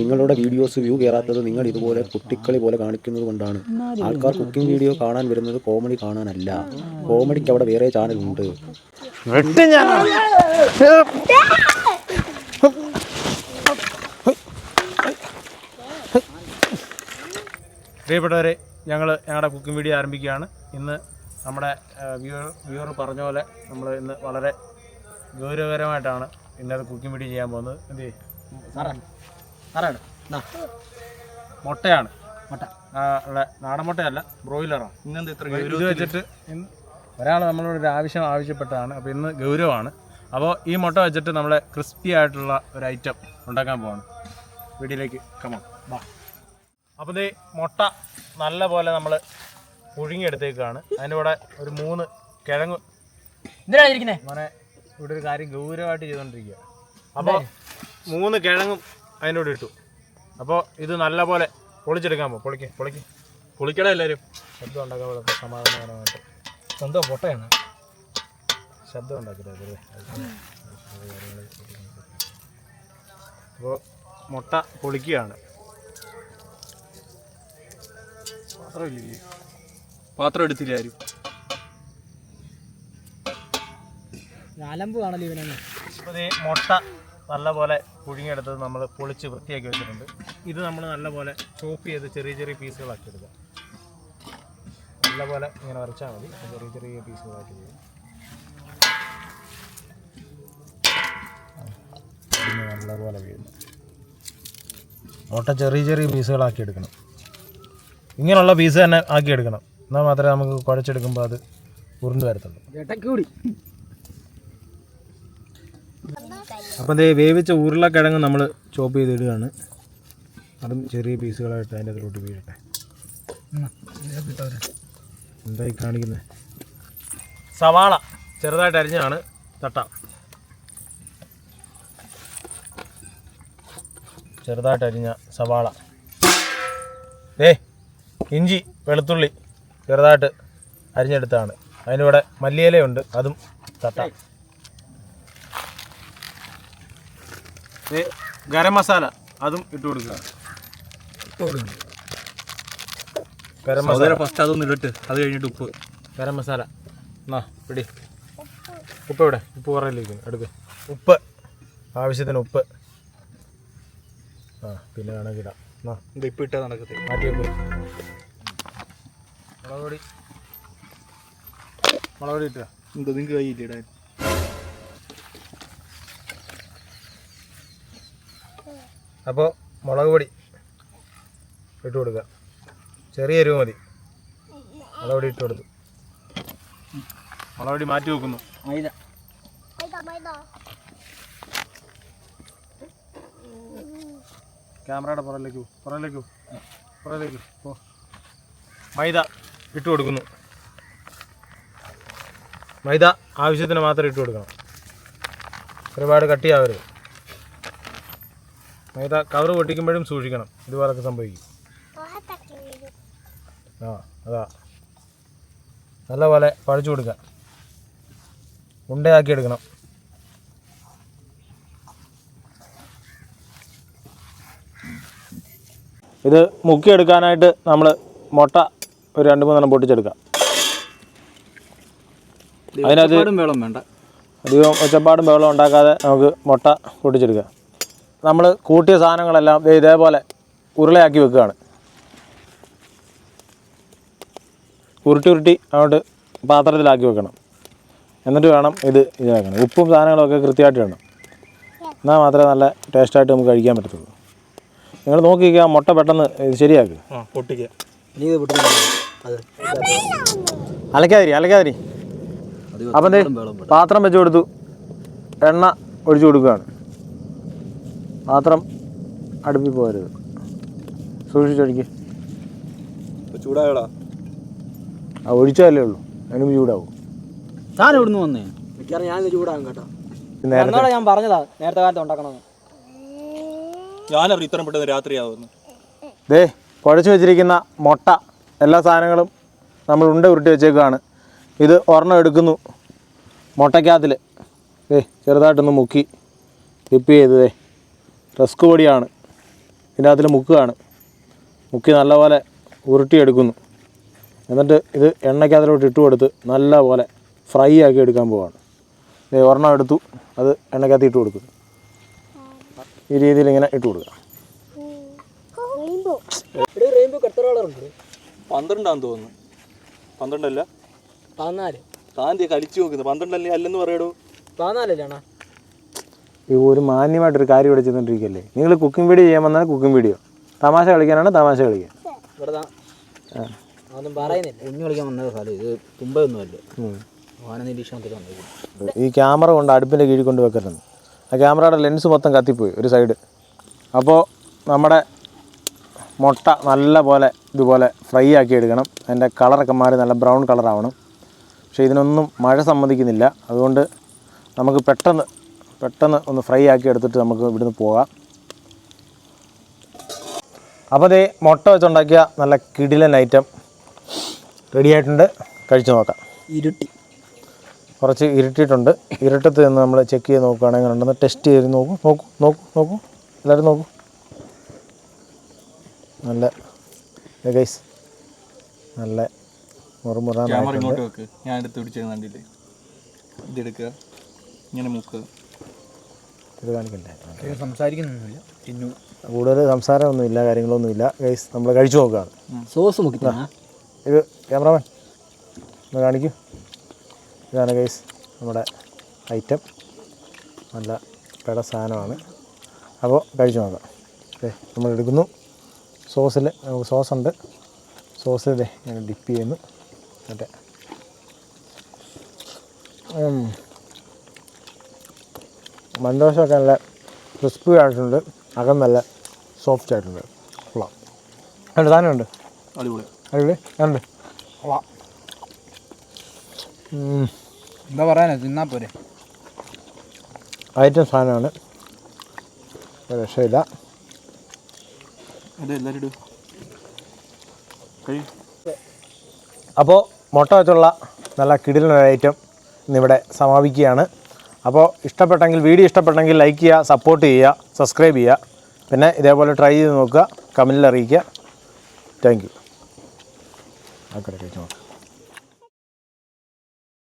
നിങ്ങളുടെ videos view കയറാത്തത് നിങ്ങൾ ഇതുപോലെ കുട്ടിക്കളി പോലെ കാണിക്കുന്നത് കൊണ്ടാണ്. ആൾക്കാർ കുക്കിംഗ് വീഡിയോ കാണാൻ വരുന്നത് കോമഡി കാണാനല്ല. കോമഡിക്ക് അവിടെ വേറെ ചാനലുണ്ട് പ്രിയപ്പെട്ടവരെ ഞങ്ങൾ ഞങ്ങളുടെ കുക്കിംഗ് വീഡിയോ ആരംഭിക്കുകയാണ്. ഇന്ന് നമ്മുടെ വ്യൂവർ വ്യൂവർ പറഞ്ഞ പോലെ നമ്മൾ ഇന്ന് വളരെ ഗൗരവകരമായിട്ടാണ് ഇന്നത് കുക്കിംഗ് വീഡിയോ ചെയ്യാൻ പോകുന്നത്. എന്ത് ചെയ്യും? ആരാണ് മുട്ടയാണ്. മുട്ട. നാടൻ മുട്ടയല്ല ബ്രോയിലറാണ്. ഇന്നെന്ത് ഇത്ര ഇത് വെച്ചിട്ട് ഒരാൾ നമ്മളോട് ഒരു ആവശ്യം ആവശ്യപ്പെട്ടതാണ് അപ്പോൾ ഇന്ന് ഗൗരവമാണ്. അപ്പോൾ ഈ മുട്ട വെച്ചിട്ട് നമ്മളെ ക്രിസ്പി ആയിട്ടുള്ള ഒരു ഐറ്റം ഉണ്ടാക്കാൻ പോവാണ്. വീഡിയോയിലേക്ക് കമോ വാ. അപ്പോൾ ഈ മുട്ട നല്ല പോലെ നമ്മൾ പുഴുങ്ങിയെടുത്തേക്കാണ്. അതിന്റെ കൂടെ ഒരു മൂന്ന് കിഴങ്ങ്. ഇവിടെ ഒരു കാര്യം ഗൗരവമായിട്ട് ചെയ്തുകൊണ്ടിരിക്കുക അപ്പോൾ മൂന്ന് കിഴങ്ങും അതിന്റെ കൂടെ ഇട്ടു. അപ്പോൾ ഇത് നല്ല പോലെ പൊളിച്ചെടുക്കാൻ പോകും പൊളിക്ക് പൊളിക്ക്. പൊളിക്കട എല്ലാവരും ശബ്ദം ഉണ്ടാക്കാൻ വളരെ സമാധാനപരമായിട്ട്. സ്വന്തം പൊട്ടയാണ്. ശബ്ദം ഉണ്ടാക്കരുത് അപ്പോൾ മുട്ട പൊളിക്കുകയാണ്. പാത്രമില്ലേ പാത്രം എടുത്തില്ല ആരും? അലമ്പ് കാണല്ലോ ഇവനെ മുട്ട നല്ലപോലെ പുഴുങ്ങിയെടുത്തത് നമ്മൾ പൊളിച്ച് വൃത്തിയാക്കി വെച്ചിട്ടുണ്ട്. ഇത് നമ്മൾ നല്ലപോലെ ചോപ്പ് ചെയ്ത് ചെറിയ ചെറിയ പീസുകളാക്കി എടുക്കുക നല്ലപോലെ ഇങ്ങനെ വരച്ചാൽ മതി. ചെറിയ ചെറിയ പീസുകളാക്കി ചെയ്യും നല്ലപോലെ വീഴുന്നു. മുട്ട ചെറിയ ചെറിയ പീസുകളാക്കി എടുക്കണം. ഇങ്ങനെയുള്ള പീസ് തന്നെ ആക്കി എടുക്കണം. എന്നാൽ മാത്രമേ നമുക്ക് കുഴച്ചെടുക്കുമ്പോൾ അത് ഉരുണ്ട് വരത്തുള്ളൂ. അപ്പം ദേ വേവിച്ച ഉരുളക്കിഴങ്ങ് നമ്മൾ ചോപ്പ് ചെയ്തിടുകയാണ്. അതും ചെറിയ പീസുകളായിട്ട് അതിന്റെ അതിലോട്ട് വീഴട്ടെ. എന്തായി കാണിക്കുന്നത് സവാള ചെറുതായിട്ട് അരിഞ്ഞാണ് തട്ട. ചെറുതായിട്ട് അരിഞ്ഞ സവാള. ഏ ഇഞ്ചി വെളുത്തുള്ളി ചെറുതായിട്ട് അരിഞ്ഞെടുത്താണ് അതിനിവിടെ മല്ലിയിലയുണ്ട് അതും തട്ട. ഗരം മസാല അതും ഇട്ട് കൊടുക്കുക ഗരം മസാല. ഫസ്റ്റ് അതൊന്നും ഇടട്ട് അത് കഴിഞ്ഞിട്ട് ഉപ്പ്. ഗരം മസാല. എന്നാ പിടി. ഉപ്പ് എവിടെ? ഉപ്പ് കുറയില്ലേക്കും എടുക്ക്. ഉപ്പ്. ആവശ്യത്തിന് ഉപ്പ്. ആ പിന്നെ വേണമെങ്കിൽ ഇടാം. എന്നാ ഇത് ഇപ്പം ഇട്ടാ നടക്കത്തെ മാറ്റി വെക്കും. മുളക് പൊടി. മുളക് പൊടി ഇട്ടാ എന്താ നിങ്ങൾക്ക് കയ്യില്ല ഇടാൻ? അപ്പോൾ മുളക് പൊടി ഇട്ട് കൊടുക്കുക. ചെറിയ എരിവ് മതി. മുളക് പൊടി ഇട്ട് കൊടുത്തു. മുളക് പൊടി മാറ്റി വെക്കുന്നു. മൈദ. ക്യാമറയുടെ പുറകിലേക്ക് പുറകിലേക്ക് പുറകിലേക്ക് പോ. മൈദ ഇട്ട് കൊടുക്കുന്നു. മൈദ ആവശ്യത്തിന് മാത്രം ഇട്ട് കൊടുക്കണം. ഒരുപാട് കട്ടിയാവരുത്. മൈദ കവർ പൊട്ടിക്കുമ്പോഴും സൂക്ഷിക്കണം. ഇതുപോലൊക്കെ സംഭവിക്കും. ആ അതാ. നല്ലപോലെ പഴച്ചു കൊടുക്കുക ഉണ്ടയാക്കി എടുക്കണം. ഇത് മുക്കിയെടുക്കാനായിട്ട് നമ്മൾ മുട്ട ഒരു രണ്ട് മൂന്നെണ്ണം പൊട്ടിച്ചെടുക്കാം. അതിനകത്ത് വെള്ളം വേണ്ട. അധികം ഒച്ചപ്പാടും വെള്ളം ഉണ്ടാക്കാതെ നമുക്ക് മുട്ട പൊട്ടിച്ചെടുക്കാം. നമ്മൾ കൂട്ടിയ സാധനങ്ങളെല്ലാം ദേ ഇതേപോലെ ഉരുളയാക്കി വെക്കുകയാണ്. ഉരുട്ടി ഉരുട്ടി അങ്ങോട്ട് പാത്രത്തിലാക്കി വെക്കണം. എന്നിട്ട് വേണം ഇത് ഇതാക്കണം. ഉപ്പും സാധനങ്ങളൊക്കെ കൃത്യമായിട്ട് വേണം എന്നാൽ മാത്രമേ നല്ല ടേസ്റ്റായിട്ട് നമുക്ക് കഴിക്കാൻ പറ്റത്തുള്ളൂ. നിങ്ങൾ നോക്കിക്കുക മുട്ട പെട്ടെന്ന് ഇത് ശരിയാക്കുക ആ നീ ഇത് വിട്ടു അത് അലക്കാതിരി അലക്കാതിരി. അപ്പം പാത്രം വെച്ച് കൊടുത്തു. എണ്ണ ഒഴിച്ചു കൊടുക്കുകയാണ്. പാത്രം അടുപ്പിൽ പോകരുത്. സൂക്ഷിച്ചൊഴിക്ക് ചൂടായോടാ? ആ ഒഴിച്ചാലേ ഉള്ളൂ. അതിനും ചൂടാവും. താൻ എവിടുന്ന് വന്നേ? മിക്കവാറും ഞാൻ ചൂടാകും കേട്ടോ. നേരത്തെ ഞാൻ പറഞ്ഞതാ നേരത്തെ കാലത്ത് ഉണ്ടാക്കണമെന്ന്. ഞാനവർ ഇത്രയും പെട്ടെന്ന് രാത്രിയാവുന്നു ദേ കുഴച്ച് വെച്ചിരിക്കുന്ന മുട്ട എല്ലാ സാധനങ്ങളും നമ്മൾ ഉണ്ട ഉരുട്ടി വെച്ചേക്കാണ്. ഇത് ഒരെണ്ണം എടുക്കുന്നു മുട്ടയ്ക്കകത്തിൽ ഏ ചെറുതായിട്ടൊന്ന് മുക്കി ടിപ്പ് ചെയ്ത് ദേ. റസ്ക് പൊടിയാണ്. ഇതിന്റെ അകത്തിൽ മുക്കുകയാണ് മുക്കി നല്ലപോലെ ഉരുട്ടിയെടുക്കുന്നു. എന്നിട്ട് ഇത് എണ്ണയ്ക്കകത്തിലോട്ട് ഇട്ട് കൊടുത്ത് നല്ലപോലെ ഫ്രൈ ആക്കി എടുക്കാൻ പോവാണ്. ദേ ഒരെണ്ണം എടുത്തു. അത് എണ്ണയ്ക്കകത്ത് ഇട്ട് കൊടുക്കും ഈ രീതിയിൽ ഇങ്ങനെ ഇട്ട് കൊടുക്കുക. പന്ത്രണ്ടാന്ന് തോന്നുന്നു. പന്ത്രണ്ടല്ല? പതിനാല്. താൻ കളിച്ചു നോക്കുന്നു. പന്ത്രണ്ടല്ലേ അല്ലെന്ന് പറയടോ. പതിനാലല്ലേ ഈ ഒരു മാന്യമായിട്ടൊരു കാര്യം ഇവിടെ ചെയ്തുകൊണ്ടിരിക്കുകയല്ലേ? നിങ്ങൾ കുക്കിംഗ് വീഡിയോ ചെയ്യാൻ വന്നാൽ കുക്കിംഗ് വീഡിയോ തമാശ കളിക്കാനാണ് തമാശ കളിക്കാൻ ഈ ക്യാമറ കൊണ്ട് അടുപ്പിന്റെ കീഴിൽ കൊണ്ട് വെക്കരുത് ആ ക്യാമറയുടെ ലെൻസ് മൊത്തം കത്തിപ്പോയി ഒരു സൈഡ് അപ്പോൾ നമ്മുടെ മുട്ട നല്ല പോലെ ഇതുപോലെ ഫ്രൈ ആക്കി എടുക്കണം. അതിന്റെ കളറൊക്കെ മാറി നല്ല ബ്രൗൺ കളറാവണം പക്ഷേ ഇതിനൊന്നും മഴ സമ്മതിക്കുന്നില്ല. അതുകൊണ്ട് നമുക്ക് പെട്ടെന്ന് പെട്ടെന്ന് ഒന്ന് ഫ്രൈ ആക്കി എടുത്തിട്ട് നമുക്ക് ഇവിടുന്ന് പോകാം. അപ്പോൾ അതേ മുട്ട വെച്ചുണ്ടാക്കിയ നല്ല കിടിലൻ ഐറ്റം റെഡി ആയിട്ടുണ്ട്. കഴിച്ചു നോക്കാം. ഇരുട്ടി. കുറച്ച് ഇരുട്ടിയിട്ടുണ്ട്. ഇരുട്ടത്ത് നിന്ന് നമ്മൾ ചെക്ക് ചെയ്ത് നോക്കുകയാണെങ്കിൽ ഉണ്ടെന്ന് ടെസ്റ്റ് ചെയ്ത് നോക്കൂ. നോക്കൂ നോക്കൂ നോക്കൂ. എല്ലാവരും നോക്കൂ. നല്ല ഗൈസ് നല്ല മുറുമുറ ഞാൻ എടുത്ത് പിടിച്ചത് കണ്ടില്ലേ ഇതെടുക്കുക ഇങ്ങനെ മുക്കുക. ഇത് കാണിക്കണ്ടേ? സംസാരിക്കുന്നൊന്നുമില്ല. തിന്നു കൂടുതൽ സംസാരമൊന്നുമില്ല കാര്യങ്ങളൊന്നുമില്ല. ഗൈസ് നമ്മൾ കഴിച്ചു നോക്കുകയാണ് സോസ് മുക്കി ഇത് ക്യാമറമാൻ ഒന്ന് കാണിക്കൂ. ഇതാണ് ഗൈസ് നമ്മുടെ ഐറ്റം നല്ല പെട സാധനമാണ്. അപ്പോൾ കഴിച്ചു നോക്കാം. ഓക്കെ നമ്മൾ എടുക്കുന്നു. സോസിൽ നമുക്ക് സോസ് ഉണ്ട് സോസിൽ ഇതേ ഞാൻ ഡിപ്പ് ചെയ്യുന്നു. മറ്റേ. ഉം. മണ്ടോശമൊക്കെ നല്ല ക്രിസ്പി ആയിട്ടുണ്ട് അകം നല്ല സോഫ്റ്റ് ആയിട്ടുണ്ട്. കൊള്ളാം. രണ്ട് സാധനമുണ്ട് അടിപൊളി. അടിപൊളി. ഉണ്ട് എന്താ പറയാനാ? തിന്നാ പോരെ. ഐറ്റം സാധനമാണ്. രക്ഷയില്ല. അപ്പോൾ മുട്ട വെച്ചുള്ള നല്ല കിടിലൊരു ഐറ്റം ഇന്നിവിടെ സമാപിക്കുകയാണ്. അപ്പോൾ ഇഷ്ടപ്പെട്ടെങ്കിൽ വീഡിയോ ഇഷ്ടപ്പെട്ടെങ്കിൽ ലൈക്ക് ചെയ്യുക സപ്പോർട്ട് ചെയ്യുക സബ്സ്ക്രൈബ് ചെയ്യുക. പിന്നെ ഇതേപോലെ ട്രൈ ചെയ്ത് നോക്കുക കമന്റിൽ അറിയിക്കുക. താങ്ക് യു ഓക്കെ നോക്കാം.